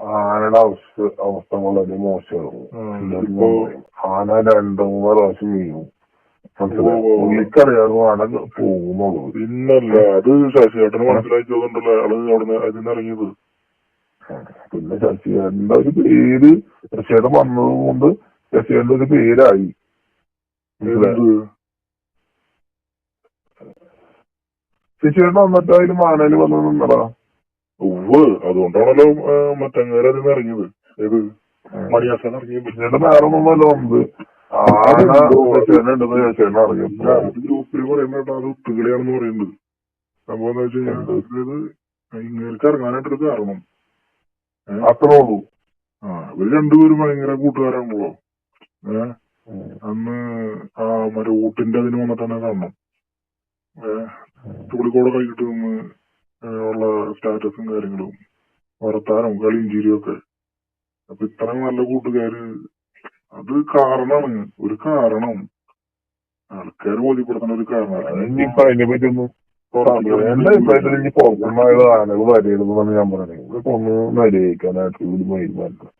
ആനയുടെ അവസ്ഥ അവസ്ഥ വളരെ മോശമാണ്. ആന രണ്ടു മൂന്ന് പ്രാവശ്യം വീഴും. പുള്ളിക്കറിയാതെ ആന പോകുന്നുള്ളൂ. പിന്നല്ല അത് ശശിയേട്ടന് മനസ്സിലാക്കിയതുകൊണ്ടല്ലോ അയാൾ അവിടുന്ന് അതിന് ഇറങ്ങിയത് പിന്നെ ശശിയേട്ടന്റെ ഒരു പേര് ശശിയേട്ടൻ വന്നത് കൊണ്ട് ശശിയേട്ടന്റെ ഒരു പേരായി? ശശിയേട്ടൻ വന്നിട്ട് അതിന് മാനയിൽ വന്ന് നിന്നടാ ഉവ്വ്. അതുകൊണ്ടാണല്ലോ മറ്റങ്ങേര് അതിന് ഇറങ്ങിയത്. ഏത്? മണിയാസൻ ഇറങ്ങിയത്. പിന്നെ വേറെ ഒന്നല്ലോ അത് ഗ്രൂപ്പിൽ പറയുന്നത് അത് ഒത്തുകളിയാണെന്ന് പറയുന്നത്. സംഭവം എന്താ വെച്ച് കഴിഞ്ഞാൽ ഇങ്ങേർക്ക് ഇറങ്ങാനായിട്ടൊരു കാരണം. അത്രേ ഉള്ളൂ. ആ ഇവർ രണ്ടുപേരും ഭയങ്കര കൂട്ടുകാരാണല്ലോ. ഏഹ് അന്ന് ആ മറ്റേ ഊട്ടിന്റെ അതിന് വന്നിട്ടാണ് കാണണം. ഏഹ് തുള്ളിക്കോടെ കൈകിട്ട് നിന്ന് ഉള്ള സ്റ്റാറ്റസും കാര്യങ്ങളും വർത്താനവും കളിയും ചിരിയും ഒക്കെ. അപ്പൊ ഇത്രയും നല്ല കൂട്ടുകാര് അത് കാരണമാണ്. ഒരു കാരണം. ആൾക്കാര് ബോധ്യപ്പെടുത്തുന്ന ഒരു കാരണം ആനകൾ വരരുതെന്നാണ് ഞാൻ പറയുന്നത് ഇതൊക്കെ ഒന്ന് നിലയിക്കാനായിട്ട് ഒരു തീരുമാനിക്കാം